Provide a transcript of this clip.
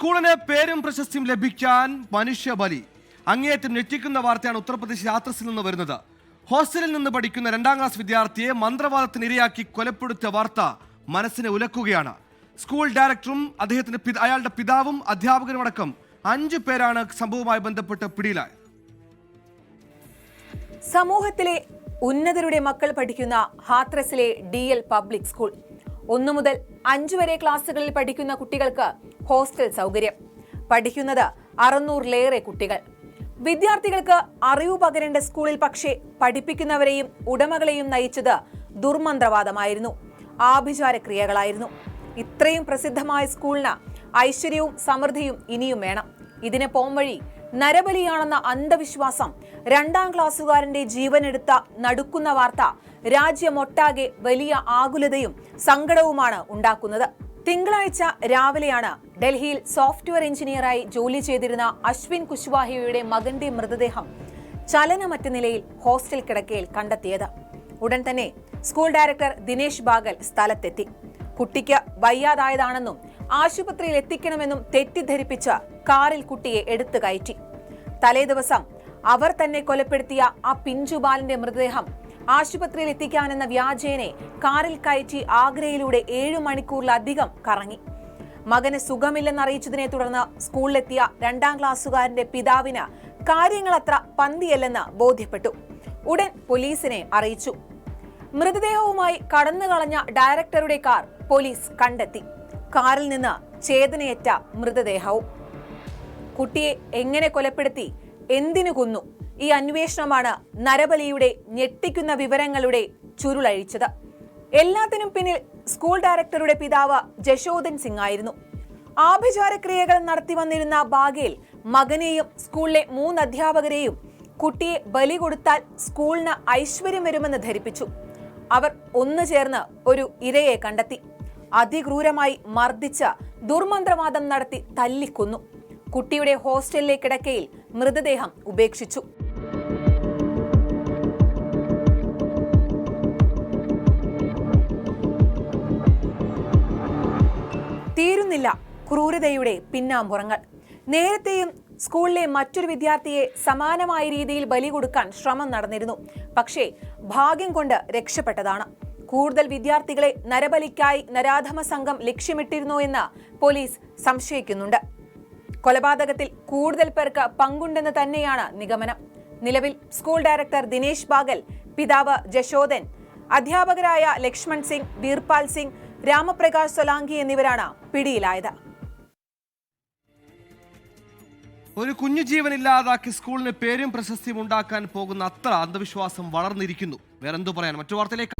സ്കൂളിന് പേരും പ്രശസ്തിയും ലഭിക്കാൻ മനുഷ്യബലി. അങ്ങേയറ്റം ഞെട്ടിക്കുന്ന വാർത്തയാണ് ഉത്തർപ്രദേശ് യാത്രസിൽ നിന്ന് വരുന്നത്. ഹോസ്റ്റലിൽ നിന്ന് പഠിക്കുന്ന രണ്ടാം ക്ലാസ് വിദ്യാർത്ഥിയെ മന്ത്രവാദത്തിന് ഇരയാക്കി കൊലപ്പെടുത്തിയ വാർത്ത മനസ്സിനെ ഉലക്കുകയാണ്. സ്കൂൾ ഡയറക്ടറും അദ്ദേഹത്തിന്റെ അയാളുടെ പിതാവും അധ്യാപകരും അടക്കം അഞ്ചു പേരാണ് സംഭവവുമായി ബന്ധപ്പെട്ട് പിടിയിലായത്. സമൂഹത്തിലെ ഉന്നതരുടെ മക്കൾ പഠിക്കുന്ന ഹാത്രസിലെ ഡി എൽ പബ്ലിക് സ്കൂൾ. ഒന്നു മുതൽ അഞ്ചു വരെ ക്ലാസ്സുകളിൽ പഠിക്കുന്ന കുട്ടികൾക്ക് ഹോസ്റ്റൽ സൗകര്യം. പഠിക്കുന്നത് അറുന്നൂറിലേറെ കുട്ടികൾ. വിദ്യാർത്ഥികൾക്ക് അറിവ് പകരേണ്ട സ്കൂളിൽ പക്ഷേ പഠിപ്പിക്കുന്നവരെയും ഉടമകളെയും നയിച്ചത് ദുർമന്ത്രവാദമായിരുന്നു. ആഭിചാര ക്രിയകളായിരുന്നു. ഇത്രയും പ്രസിദ്ധമായ സ്കൂളിന് ഐശ്വര്യവും സമൃദ്ധിയും ഇനിയും വേണം. ഇതിന് പോംവഴി നരബലിയാണെന്ന അന്ധവിശ്വാസം രണ്ടാം ക്ലാസ്സുകാരന്റെ ജീവനെടുത്ത നടുക്കുന്ന വാർത്ത രാജ്യമൊട്ടാകെ വലിയ ആകുലതയും സങ്കടവുമാണ് ഉണ്ടാക്കുന്നത്. തിങ്കളാഴ്ച രാവിലെയാണ് ഡൽഹിയിൽ സോഫ്റ്റ്വെയർ എഞ്ചിനീയറായി ജോലി ചെയ്തിരുന്ന അശ്വിൻ കുശ്വാഹിയുടെ മകന്റെ മൃതദേഹം ചലനമറ്റ നിലയിൽ ഹോസ്റ്റൽ കിടക്കയിൽ കണ്ടെത്തിയത്. ഉടൻ തന്നെ സ്കൂൾ ഡയറക്ടർ ദിനേശ് ബാഗൽ സ്ഥലത്തെത്തി. കുട്ടിക്ക് വയ്യാതായതാണെന്നും ആശുപത്രിയിൽ എത്തിക്കണമെന്നും തെറ്റിദ്ധരിപ്പിച്ച് കാറിൽ കുട്ടിയെ എടുത്തു കയറ്റി. തലേദിവസം അവർ തന്നെ കൊലപ്പെടുത്തിയ ആ പിഞ്ചുബാലിന്റെ മൃതദേഹം ആശുപത്രിയിൽ എത്തിക്കാനെന്ന വ്യാജേനെ കാറിൽ കയറ്റി ആഗ്രയിലൂടെ ഏഴു മണിക്കൂറിലധികം കറങ്ങി. മകന് സുഖമില്ലെന്നറിയിച്ചതിനെ തുടർന്ന് സ്കൂളിലെത്തിയ രണ്ടാം ക്ലാസ്സുകാരന്റെ പിതാവിന് കാര്യങ്ങൾ അത്ര പന്തിയല്ലെന്ന് ബോധ്യപ്പെട്ടു. ഉടൻ പോലീസിനെ അറിയിച്ചു. മൃതദേഹവുമായി കടന്നു കളഞ്ഞ ഡയറക്ടറുടെ കാർ പോലീസ് കണ്ടെത്തി. കാറിൽ നിന്ന് ചേതനയേറ്റ മൃതദേഹവും. കുട്ടിയെ എങ്ങനെ കൊലപ്പെടുത്തി? എന്തിനു കൊന്നു? ഈ അന്വേഷണമാണ് നരബലിയുടെ ഞെട്ടിക്കുന്ന വിവരങ്ങളുടെ ചുരുളഴിച്ചത്. എല്ലാത്തിനും പിന്നിൽ സ്കൂൾ ഡയറക്ടറുടെ പിതാവ് ജശോദൻ സിംഗ് ആയിരുന്നു ആഭിചാരക്രിയകൾ നടത്തി വന്നിരുന്ന ബാഗേൽ മകനെയും സ്കൂളിലെ മൂന്ന് അധ്യാപകരെയും കുട്ടിയെ ബലി കൊടുത്താൽ സ്കൂളിന് ഐശ്വര്യം വരുമെന്ന് ധരിപ്പിച്ചു. അവർ ഒന്നു ചേർന്ന് ഒരു ഇരയെ കണ്ടെത്തി. അതിക്രൂരമായി മർദ്ദിച്ച ദുർമന്ത്രവാദം നടത്തി തല്ലിക്കൊന്നു. കുട്ടിയുടെ ഹോസ്റ്റലിലെ കിടക്കയിൽ മൃതദേഹം ഉപേക്ഷിച്ചു. തീരുന്നില്ല ക്രൂരതയുടെ പിന്നാമ്പുറങ്ങൾ. നേരത്തെയും സ്കൂളിലെ മറ്റൊരു വിദ്യാർത്ഥിയെ സമാനമായ രീതിയിൽ ബലി കൊടുക്കാൻ ശ്രമം നടന്നിരുന്നു. പക്ഷേ ഭാഗ്യം കൊണ്ട് രക്ഷപ്പെട്ടതാണ്. കൂടുതൽ വിദ്യാർത്ഥികളെ നരബലിക്കായി നരാധമ സംഘം ലക്ഷ്യമിട്ടിരുന്നു എന്ന് പോലീസ് സംശയിക്കുന്നുണ്ട്. കൊലപാതകത്തിൽ കൂടുതൽ പേർക്ക് പങ്കുണ്ടെന്ന് തന്നെയാണ് നിഗമനം. നിലവിൽ സ്കൂൾ ഡയറക്ടർ ദിനേശ് ബാഗൽ പിതാവ് ജശോദൻ അധ്യാപകരായ ലക്ഷ്മൺ സിംഗ് ബീർപാൽ സിംഗ് രാമപ്രകാശ് സൊലാങ്കി എന്നിവരാണ് പിടിയിലായത്. ഒരു കുഞ്ഞു ജീവൻ ഇല്ലാതാക്കി സ്കൂളിന് പേരും പ്രശസ്തിയും ഉണ്ടാക്കാൻ പോകുന്ന അത്ര അന്ധവിശ്വാസം വളർന്നിരിക്കുന്നു. വേറെന്തു പറയാൻ മറ്റു വാർത്തയിലേക്ക്